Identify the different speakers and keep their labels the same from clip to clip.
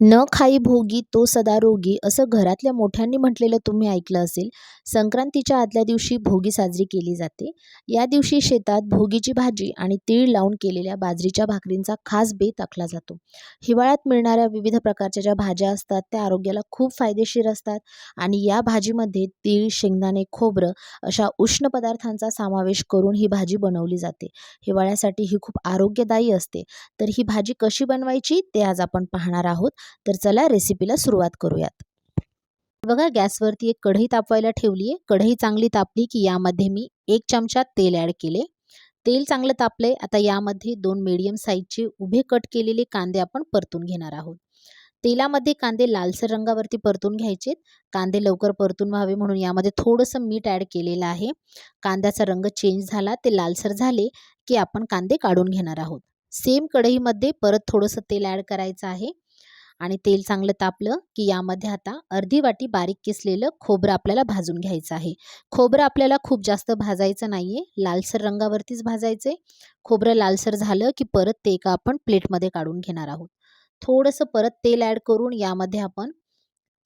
Speaker 1: न खाई भोगी तो सदा रोगी असं घरातल्या मोठ्यांनी म्हटलेलं तुम्ही ऐकलं असेल. संक्रांतीच्या आदल्या दिवशी भोगी साजरी केली जाते. या दिवशी शेतात भोगीची भाजी आणि तीळ लावून केलेल्या बाजरीच्या भाकरींचा खास बेत आखला जातो. हिवाळ्यात मिळणाऱ्या विविध प्रकारच्या ज्या भाज्या असतात त्या आरोग्याला खूप फायदेशीर असतात आणि या भाजीमध्ये तीळ शेंगदाणे खोबरं अशा उष्ण पदार्थांचा समावेश करून ही भाजी बनवली जाते. हिवाळ्यासाठी ही खूप आरोग्यदायी असते. तर ही भाजी कशी बनवायची ते आज आपण पाहणार आहोत. तर चला रेसिपीला सुरुवात करूयात. बघा गॅसवरती एक कढई तापवायला ठेवली आहे कढई चांगली तापली की यामध्ये मी एक चमचा तेल ॲड केले. तेल चांगलं तापले आता यामध्ये दोन मीडियम साईजचे उभे कट केलेले कांदे आपण परतून घेणार आहोत. तेलामध्ये कांदे लालसर रंगावरती परतून घ्यायचे कांदे लवकर परतून व्हावे म्हणून यामध्ये थोडंसं मीठ ॲड केलेलं आहे. कांद्याचा रंग चेंज झाला ते लालसर झाले की आपण कांदे काढून घेणार आहोत. सेम कढईमध्ये परत थोडंसं तेल ॲड करायचं आहे. आणि तेल चांगलं तापलं की यामध्ये आता अर्धी वाटी बारीक किसलेलं खोबरं आपल्याला भाजून घ्यायचं आहे. खोबरं आपल्याला खूप जास्त भाजायचं नाही आहे लालसर रंगावरतीच भाजायचं आहे खोबरं लालसर झालं की परत ते एका आपण प्लेटमध्ये काढून घेणार आहोत. थोडंसं परत तेल ॲड करून यामध्ये आपण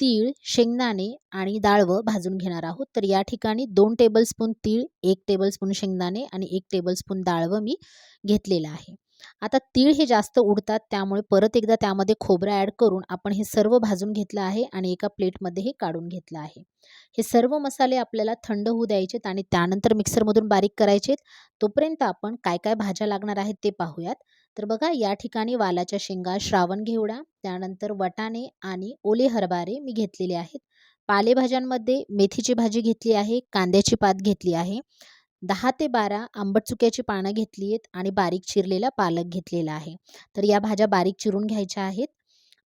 Speaker 1: तीळ शेंगदाणे आणि डाळवं भाजून घेणार आहोत. तर या ठिकाणी दोन टेबलस्पून तीळ एक टेबलस्पून शेंगदाणे आणि एक टेबलस्पून डाळवं मी घेतलेलं आहे. आता तीळ हे जास्त उडतात त्यामुळे परत एकदा त्यामध्ये खोबरं ॲड करून आपण हे सर्व भाजून घेतलं आहे आणि एका प्लेटमध्ये हे काढून घेतलं आहे. हे सर्व मसाले आपल्याला थंड होऊ द्यायचेत आणि त्यानंतर मिक्सरमधून बारीक करायचेत. तोपर्यंत आपण काय काय भाज्या लागणार आहेत ते पाहूयात. तर बघा या ठिकाणी वालाच्या शेंगा श्रावण घेवडा त्यानंतर वटाणे आणि ओले हरभारे मी घेतलेले आहेत. पालेभाज्यांमध्ये मेथीची भाजी घेतली आहे कांद्याची पात घेतली आहे. दहा ते बारा आंबट चुक्याची पानं घेतली आहेत आणि बारीक चिरलेला पालक घेतलेला आहे. तर या भाज्या बारीक चिरून घ्यायच्या आहेत.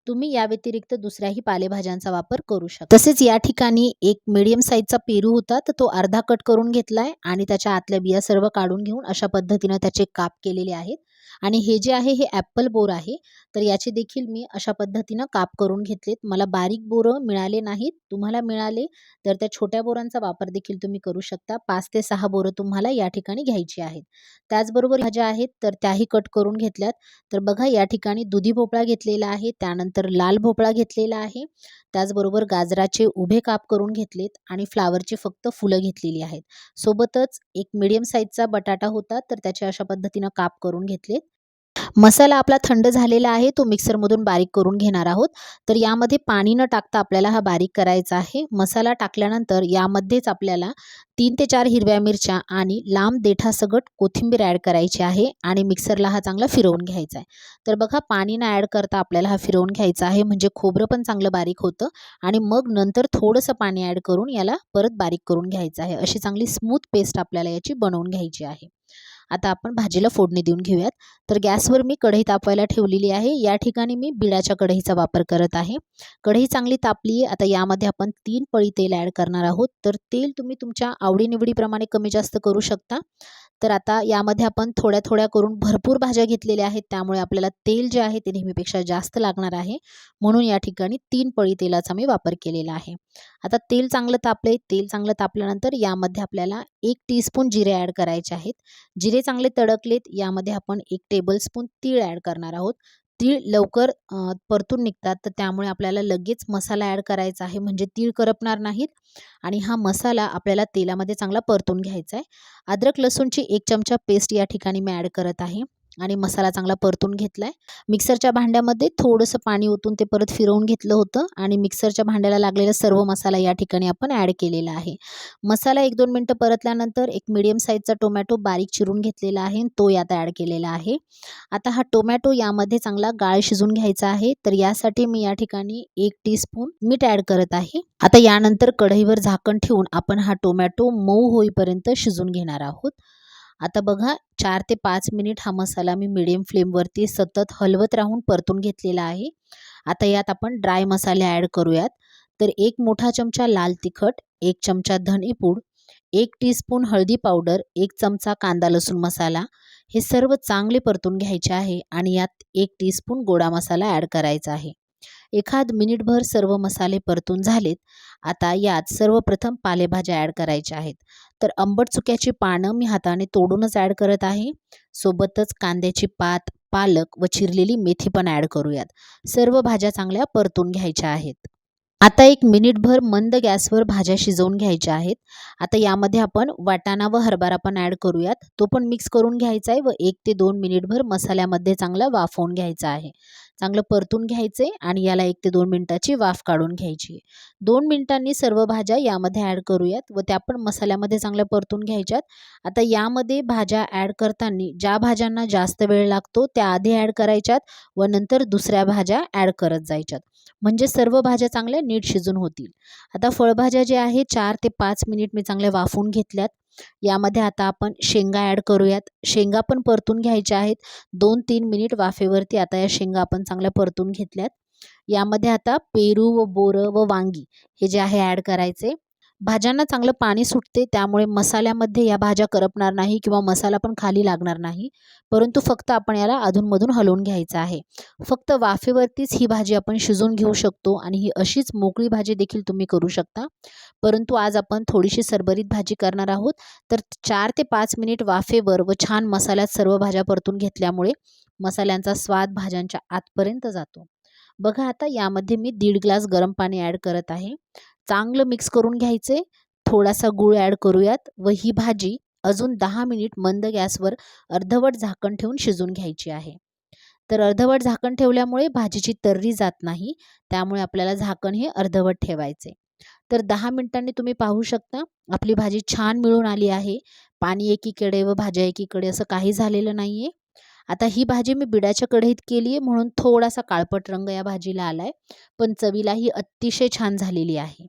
Speaker 1: तुम्ही या व्यतिरिक्त दुसऱ्याही पालेभाज्यांचा वापर करू शकता. तसेच या ठिकाणी एक मिडियम साईजचा पेरू होता तर तो अर्धा कट करून घेतलाय आणि त्याच्या आतल्या बिया सर्व काढून घेऊन अशा पद्धतीनं त्याचे काप केलेले आहेत. आणि हे जे आहे हे ॲपल बोर आहे. तर याचे देखील मी अशा पद्धतीनं काप करून घेतलेत. मला बारीक बोरं मिळाले नाहीत. तुम्हाला मिळाले तर त्या छोट्या बोरांचा वापर देखील तुम्ही करू शकता. पाच ते सहा बोरं तुम्हाला या ठिकाणी घ्यायची आहेत. त्याचबरोबर भाज्या आहेत तर त्याही कट करून घेतल्यात. तर बघा या ठिकाणी दुधी भोपळा घेतलेला आहे. त्यानंतर लाल भोपळा घेतलेला आहे. त्याचबरोबर गाजराचे उभे काप करून घेतलेत आणि फ्लावरची फक्त फुलं घेतलेली आहेत. सोबतच एक मिडियम साईजचा बटाटा होता तर त्याचे अशा पद्धतीनं काप करून घेतले मसाला आपला थंड झालेला आहे तो मिक्सरमधून बारीक करून घेणार आहोत. तर यामध्ये पाणी न टाकता आपल्याला हा बारीक करायचा आहे. मसाला टाकल्यानंतर यामध्येच आपल्याला तीन ते चार हिरव्या मिरच्या आणि लांब देठासगट कोथिंबीर ॲड करायची आहे आणि मिक्सरला हा चांगला फिरवून घ्यायचा आहे. तर बघा पाणी न ॲड करता आपल्याला हा फिरवून घ्यायचा आहे. म्हणजे खोबरं पण चांगलं बारीक होतं आणि मग नंतर थोडंसं पाणी ॲड करून याला परत बारीक करून घ्यायचं आहे. अशी चांगली स्मूथ पेस्ट आपल्याला याची बनवून घ्यायची आहे. आता आपण भाजीला फोडणी देऊन घेऊयात. तर गॅसवर मी कढई तापवायला ठेवलेली आहे. या ठिकाणी मी बिडाच्या कढईचा वापर करत आहे. कढई चांगली तापली आहे. आता यामध्ये आपण तीन पळी तेल ॲड करणार आहोत. तर तेल तुम्ही तुमच्या आवडीनिवडीप्रमाणे कमी जास्त करू शकता. तर आता यामध्ये आपण थोड्या थोड्या करून भरपूर भाज्या घेतलेल्या आहेत. त्यामुळे आपल्याला तेल जे आहे ते नेहमीपेक्षा जास्त लागणार आहे. म्हणून या ठिकाणी तीन पळी तेलाचा मी वापर केलेला आहे. आता तेल चांगलं तापले तेल चांगलं तापल्यानंतर यामध्ये आपल्याला एक टीस्पून जिरे ॲड करायचे आहेत. जिरे चांगले तडकलेत यामध्ये आपण एक टेबलस्पून तीळ ॲड करणार आहोत. तीळ लवकर परतून निघतात तर त्यामुळे आपल्याला लगेच मसाला ॲड करायचा आहे म्हणजे तीळ करपणार नाहीत. आणि हा मसाला आपल्याला तेलामध्ये चांगला परतून घ्यायचा आहे. अद्रक लसूणची एक चमचा पेस्ट या ठिकाणी मी ॲड करत आहे. आणि मसाला चांगला परतून घेतला आहे मिक्सरच्या भांड्यामध्ये थोडंसं पाणी ओतून ते परत फिरवून घेतलं होतं आणि मिक्सरच्या भांड्याला लागलेला सर्व मसाला या ठिकाणी आपण ॲड केलेला आहे. मसाला एक दोन मिनटं परतल्यानंतर एक मिडियम साईजचा टोमॅटो बारीक चिरून घेतलेला आहे तो यात ॲड केलेला आहे. आता हा टोमॅटो यामध्ये चांगला गाळ शिजून घ्यायचा आहे. तर यासाठी मी या ठिकाणी एक टीस्पून मीठ ॲड करत आहे. आता यानंतर कढईवर झाकण ठेवून आपण हा टोमॅटो मऊ होईपर्यंत शिजून घेणार आहोत. आता बघा चार ते पाच मिनिट हा मसाला मी मिडियम फ्लेमवरती सतत हलवत राहून परतून घेतलेला आहे. आता यात आपण ड्राय मसाले ॲड करूयात. तर एक मोठा चमचा लाल तिखट एक चमचा धनेपूड एक टीस्पून हळदी पावडर एक चमचा कांदा लसूण मसाला हे सर्व चांगले परतून घ्यायचे आहे आणि यात एक टीस्पून गोडा मसाला ॲड करायचा आहे. एखाद मिनिटभर सर्व मसाले परतून झालेत. आता यात सर्वप्रथम पालेभाज्या ॲड करायच्या आहेत. तर आंबट चुक्याची पानं मी हाताने तोडूनच ॲड करत आहे. सोबतच कांद्याची पात पालक व चिरलेली मेथी पण ॲड करूयात. सर्व भाज्या चांगल्या परतून घ्यायच्या आहेत. आता एक मिनिटभर मंद गॅसवर भाज्या शिजवून घ्यायच्या आहेत. आता यामध्ये आपण वाटाणा व हरभरा पण ॲड करूयात. तो पण मिक्स करून घ्यायचा आहे व एक ते दोन मिनिटभर मसाल्यामध्ये चांगला वाफवून घ्यायचा आहे. चांगलं परतून घ्यायचे आणि याला एक ते दोन मिनिटाची वाफ काढून घ्यायची दोन मिनिटांनी सर्व भाज्या यामध्ये ॲड करूयात व त्या पण मसाल्यामध्ये चांगल्या परतून घ्यायच्यात. आता यामध्ये भाज्या ॲड करताना ज्या भाज्यांना जास्त वेळ लागतो त्या आधी ॲड करायच्यात व नंतर दुसऱ्या भाज्या ॲड करत जायच्यात. म्हणजे सर्व भाज्या चांगल्या नीट शिजून होतील. आता फळभाज्या ज्या आहे चार ते पाच मिनिट मी चांगल्या वाफून घेतल्यात. यामध्ये आता आपण शेंगा ॲड करूयात. शेंगा पण परतून घ्यायच्या आहेत. दोन तीन मिनिट वाफेवरती आता या शेंगा आपण चांगल्या परतून घेतल्यात. यामध्ये आता पेरू व बोरं व वांगी हे जे आहे ॲड करायचे. भाज्यांना चांगलं पाणी सुटते त्यामुळे मसाल्यामध्ये या भाज्या करपणार नाही किंवा मसाला पण खाली लागणार नाही. परंतु फक्त आपण याला अधूनमधून हलवून घ्यायचं आहे. फक्त वाफेवरतीच ही भाजी आपण शिजवून घेऊ शकतो आणि ही अशीच मोकळी भाजी देखील तुम्ही करू शकता. परंतु आज आपण थोडीशी सरबरीत भाजी करणार आहोत. तर चार ते पाच मिनिट वाफेवर व छान मसाल्यात सर्व भाज्या परतून घेतल्यामुळे मसाल्यांचा स्वाद भाज्यांच्या आतपर्यंत जातो. बघा आता यामध्ये मी दीड ग्लास गरम पाणी ॲड करत आहे. चांगलं मिक्स करून घ्यायचे. थोडासा गूळ ॲड करूयात व ही भाजी अजून दहा मिनिट मंद गॅसवर अर्धवट झाकण ठेवून शिजून घ्यायची आहे. तर अर्धवट झाकण ठेवल्यामुळे भाजीची तर्री जात नाही त्यामुळे आपल्याला झाकण हे अर्धवट ठेवायचे. तर दहा मिनिटांनी तुम्ही पाहू शकता आपली भाजी छान मिळून आली आहे. पाणी एकीकडे व भाज्या एकीकडे असं काही झालेलं नाही आहे आता ही भाजी मी बिडाच्या कढईत केली आहे म्हणून थोडासा काळपट रंग या भाजीला आला आहे पण चवीला ही अतिशय छान झालेली आहे.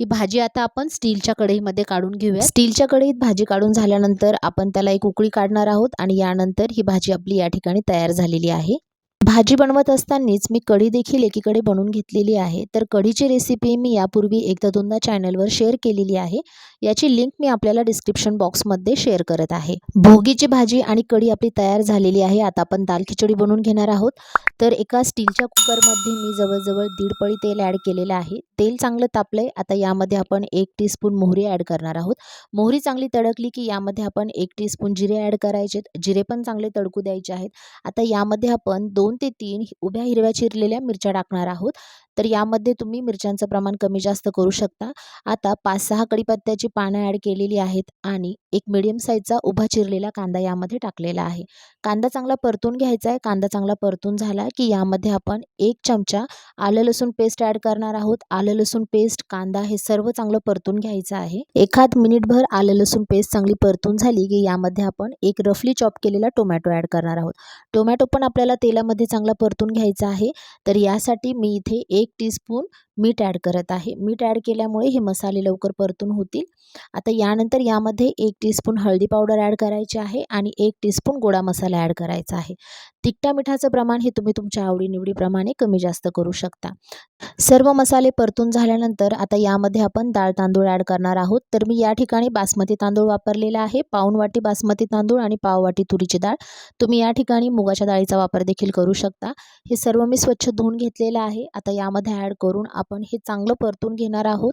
Speaker 1: ही भाजी आता आपण स्टीलच्या कढईमध्ये काढून घेऊया स्टीलच्या कढईत भाजी काढून झाल्यानंतर आपण त्याला एक उकळी काढणार आहोत आणि यानंतर ही भाजी आपली या ठिकाणी तयार झालेली आहे. भाजी बनवत असतानाच मी कढी देखील एकीकडे बनवून घेतलेली आहे. तर कढीची रेसिपी मी यापूर्वी एकदा दोनदा चॅनलवर शेअर केलेली आहे. याची लिंक मी आपल्याला डिस्क्रिप्शन बॉक्समध्ये शेअर करत आहे. भोगीची भाजी आणि कढी आपली तयार झालेली आहे. आता आपण दाल खिचडी बनवून घेणार आहोत. तर एका स्टीलच्या कुकरमध्ये मी जवळजवळ दीड पळी तेल ॲड केलेलं आहे. तेल चांगलं तापलं आहे आता यामध्ये आपण एक टीस्पून मोहरी ॲड करणार आहोत. मोहरी चांगली तडकली की यामध्ये आपण एक टीस्पून जिरे ॲड करायचे जिरे पण चांगले तडकू द्यायचे आहेत. आता यामध्ये आपण दोन ते तीन उभ्या हिरव्या चिरलेल्या मिरच्या टाकणार आहोत. तर यामध्ये तुम्ही मिरच्यांचं प्रमाण कमी जास्त करू शकता. आता पाच सहा कडीपत्त्याची पानं ॲड केलेली आहेत आणि एक मिडियम साईजचा उभा चिरलेला कांदा यामध्ये टाकलेला आहे. कांदा चांगला परतून घ्यायचा आहे. कांदा चांगला परतून झाला की यामध्ये आपण एक चमचा आलं लसूण पेस्ट ॲड करणार आहोत. आलं लसूण पेस्ट कांदा हे सर्व चांगलं परतून घ्यायचं आहे. एखाद मिनिटभर आलं लसूण पेस्ट चांगली परतून झाली की यामध्ये आपण एक रफली चॉप केलेला टोमॅटो ॲड करणार आहोत. टोमॅटो पण आपल्याला तेलामध्ये चांगला परतून घ्यायचा आहे. तर यासाठी मी इथे एक एक टीस्पून मीठ ॲड करत आहे. मीठ ॲड केल्यामुळे हे मसाले लवकर परतून होतील. आता यानंतर यामध्ये एक टीस्पून हळदी पावडर ॲड करायची आहे आणि एक टीस्पून गोडा मसाला ॲड करायचा आहे. तिखटा मिठाचं प्रमाण हे तुम्ही तुमच्या आवडीनिवडीप्रमाणे कमी जास्त करू शकता. सर्व मसाले परतून झाल्यानंतर आता यामध्ये आपण डाळ तांदूळ ॲड करणार आहोत. तर मी या ठिकाणी बासमती तांदूळ वापरलेला आहे. पाऊन वाटी बासमती तांदूळ आणि पाववाटी तुरीची डाळ. तुम्ही या ठिकाणी मुगाच्या डाळीचा वापर देखील करू शकता. हे सर्व मी स्वच्छ धुवून घेतलेलं आहे. आता या यामध्ये ॲड करून आपण हे चांगलं परतून घेणार आहोत.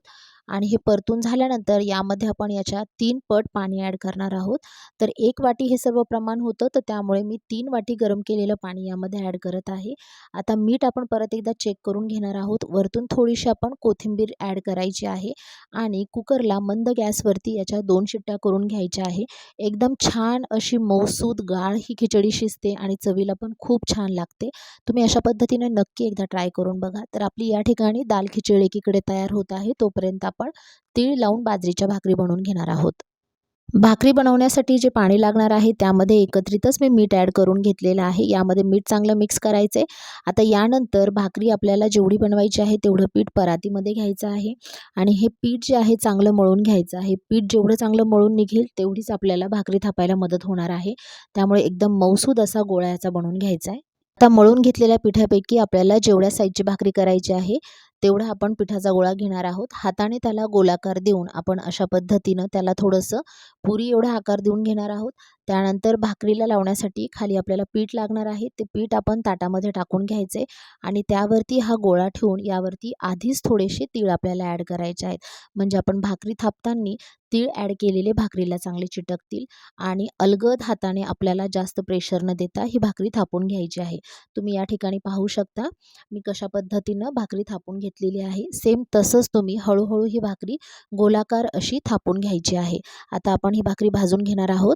Speaker 1: आणि हे परतून झाल्यानंतर यामध्ये आपण याच्या तीन पट पाणी ॲड करणार आहोत. तर एक वाटी हे सर्व प्रमाण होतं तर त्यामुळे मी तीन वाटी गरम केलेलं पाणी यामध्ये ॲड करत आहे. आता मीठ आपण परत एकदा चेक करून घेणार आहोत. वरतून थोडीशी आपण कोथिंबीर ॲड करायची आहे आणि कुकरला मंद गॅसवरती याच्या दोन शिट्ट्या करून घ्यायच्या आहे. एकदम छान अशी मौसूद गाळ ही खिचडी शिजते आणि चवीला पण खूप छान लागते. तुम्ही अशा पद्धतीने नक्की एकदा ट्राय करून बघा. तर आपली या ठिकाणी दाल खिचडी एकीकडे तयार होत आहे. तोपर्यंत आपण तीळ लावून बाजरीच्या भाकरी बनवून घेणार आहोत. भाकरी बनवण्यासाठी जे पाणी लागणार आहे त्यामध्ये एकत्रितच मी मीठ ॲड करून घेतलेलं आहे. यामध्ये मीठ चांगलं मिक्स करायचं आहे आता यानंतर भाकरी आपल्याला जेवढी बनवायची आहे तेवढं पीठ परातीमध्ये घ्यायचं आहे. आणि हे पीठ जे आहे चांगलं मळून घ्यायचं आहे. पीठ जेवढं चांगलं मळून निघेल तेवढीच आपल्याला भाकरी थापायला मदत होणार आहे. त्यामुळे एकदम मौसूद असा गोळा याचा बनवून घ्यायचा आहे. आता मळून घेतलेल्या पिठापैकी आपल्याला जेवढ्या साईजची भाकरी करायची आहे तेवढा आपण पिठाचा गोळा घेणार आहोत. हाताने त्याला गोलाकार देऊन आपण अशा पद्धतीनं त्याला थोडंसं पुरी एवढा आकार देऊन घेणार आहोत. त्यानंतर भाकरीला लावण्यासाठी खाली आपल्याला पीठ लागणार आहे. ते पीठ आपण ताटामध्ये टाकून घ्यायचे आणि त्यावरती हा गोळा ठेवून यावरती आधीच थोडेसे तीळ आपल्याला ॲड करायचे आहेत. म्हणजे आपण भाकरी थापताना तीळ ॲड केलेले भाकरीला चांगले चिटकतील आणि अलगद हाताने आपल्याला जास्त प्रेशर न देता ही भाकरी थापून घ्यायची आहे. तुम्ही या ठिकाणी पाहू शकता मी कशा पद्धतीनं भाकरी थापून घेतलेली आहे. सेम तसंच तुम्ही हळूहळू ही भाकरी गोलाकार अशी थापून घ्यायची आहे. आता आपण ही भाकरी भाजून घेणार आहोत.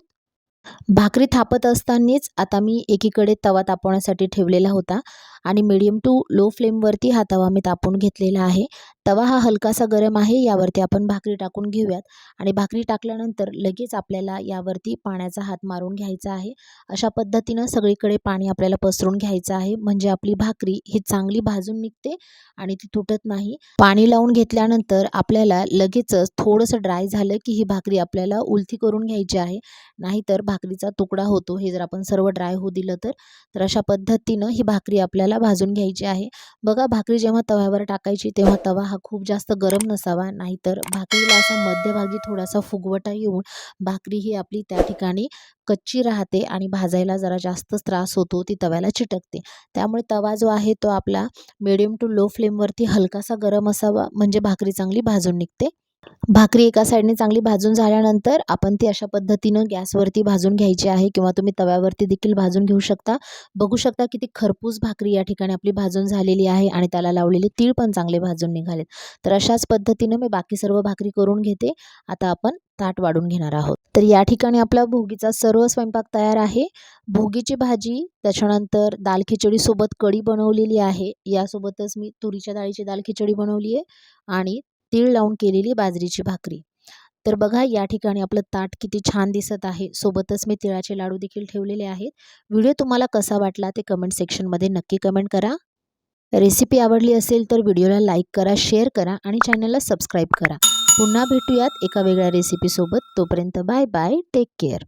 Speaker 1: भाकरी थापत असतानाच आता मी एकीकडे तवा तापवण्यासाठी ठेवलेला होता. आणि मिडियम टू लो फ्लेमवरती हा तवा मी तापून घेतलेला आहे. तवा हा हलकासा गरम आहे यावरती आपण भाकरी टाकून घेऊयात. आणि भाकरी टाकल्यानंतर लगेच आपल्याला यावरती पाण्याचा हात मारून घ्यायचा आहे. अशा पद्धतीनं सगळीकडे पाणी आपल्याला पसरून घ्यायचं आहे. म्हणजे आपली भाकरी ही चांगली भाजून निघते आणि ती तुटत नाही. पाणी लावून घेतल्यानंतर आपल्याला लगेचच थोडंसं ड्राय झालं की ही भाकरी आपल्याला उलथी करून घ्यायची आहे. नाहीतर भाकरीचा तुकडा होतो हे जर आपण सर्व ड्राय होऊ दिलं तर. तर अशा पद्धतीनं ही भाकरी आपल्याला आपल्याला भाजून घ्यायची आहे. बघा भाकरी जेव्हा तव्यावर टाकायची तेव्हा तवा हा खूप जास्त गरम नसावा नाहीतर भाकरीला असा मध्यभागी थोडासा फुगवटा येऊन भाकरी ही आपली त्या ठिकाणी कच्ची राहते आणि भाजायला जरा जास्तच त्रास होतो ती तव्याला चिटकते. त्यामुळे तवा जो आहे तो आपला मिडियम टू लो फ्लेमवरती हलकासा गरम असावा म्हणजे भाकरी चांगली भाजून निघते. भाकरी एका साईडने चांगली भाजून झाल्यानंतर आपण ती अशा पद्धतीनं गॅसवरती भाजून घ्यायची आहे किंवा तुम्ही तव्यावरती देखील भाजून घेऊ शकता. बघू शकता किती खरपूस भाकरी या ठिकाणी आपली भाजून झालेली आहे आणि त्याला लावलेले तीळ पण चांगले भाजून निघालेत. तर अशाच पद्धतीनं मी बाकी सर्व भाकरी करून घेते. आता आपण ताट वाढून घेणार आहोत. तर या ठिकाणी आपला भोगीचा सर्व स्वयंपाक तयार आहे. भोगीची भाजी त्याच्यानंतर दाल खिचडीसोबत कढी बनवलेली आहे. यासोबतच मी तुरीच्या डाळीची दाल खिचडी बनवली आहे. आणि तीळ लावून केलेली बाजरीची भाकरी. तर बघा या ठिकाणी आपलं ताट किती छान दिसत आहे. सोबतच मी तिळाचे लाडू देखील ठेवलेले आहेत. व्हिडिओ तुम्हाला कसा वाटला ते कमेंट सेक्शनमध्ये नक्की कमेंट करा. रेसिपी आवडली असेल तर व्हिडिओला लाईक करा शेअर करा आणि चॅनलला सबस्क्राईब करा. पुन्हा भेटूयात एका वेगळ्या रेसिपीसोबत तोपर्यंत बाय बाय टेक केअर